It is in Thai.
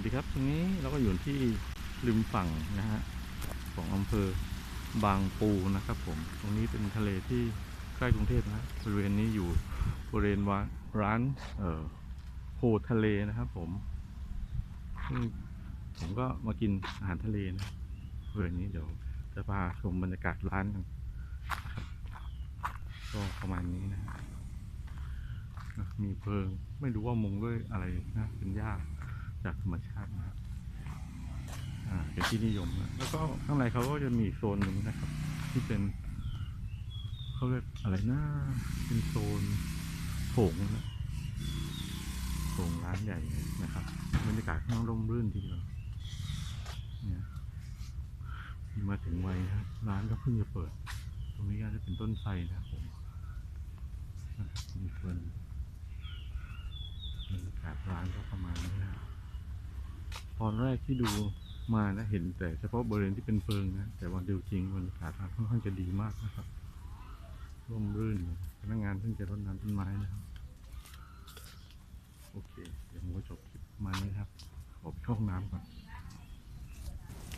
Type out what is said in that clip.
วัสดีครับตรงนี้เราก็อยู่ที่ริมฝั่งนะฮะของอำเภอบางปูนะครับผมตรงนี้เป็นทะเลที่ใกล้กรุงเทพนะบริเวณนี้อยู่บริเวณวร้านเอ่อโพทะเลนะครับผมผมก็มากินอาหารทะเลนะบริเวณนี้เดี๋ยวจะพาชมบรรยากาศร้านกันก็ประมาณนี้นะฮะมีเพลิงไม่รู้ว่ามุงด้วยอะไรนะเป็นหญ้า จากธรรมชาตินะครับเป็นที่นิยมนะแล้วก็ข้างในเขาก็จะมีโซนหนึ่งนะครับ ที่เป็นเขาเรียกอะไรนะเป็นโซนโถงนะโถงร้านใหญ่นะครับบรรยากาศข้างนอกร่มรื่นทีเดียวเนี่ยมาถึงไวนะร้านก็เพิ่งจะเปิด ตรงนี้ก็จะเป็นต้นไทรนะครับผมมีเฟิร์นบรรยากาศร้านก็ประมาณนี้นะครับ ตอนแรกที่ดูมานะเห็นแต่เฉพาะบริเวณที่เป็นเพิงนะ แต่วันเดียวจริงบรรยากาศค่อนข้างจะดีมากนะครับร่มรื่นพนักงานเพิ่งจะรดน้ำต้นไม้นะครับ โอเค เดี๋ยวผมก็จบคลิปมานี้ครับขอไปเข้าห้องน้ำก่อน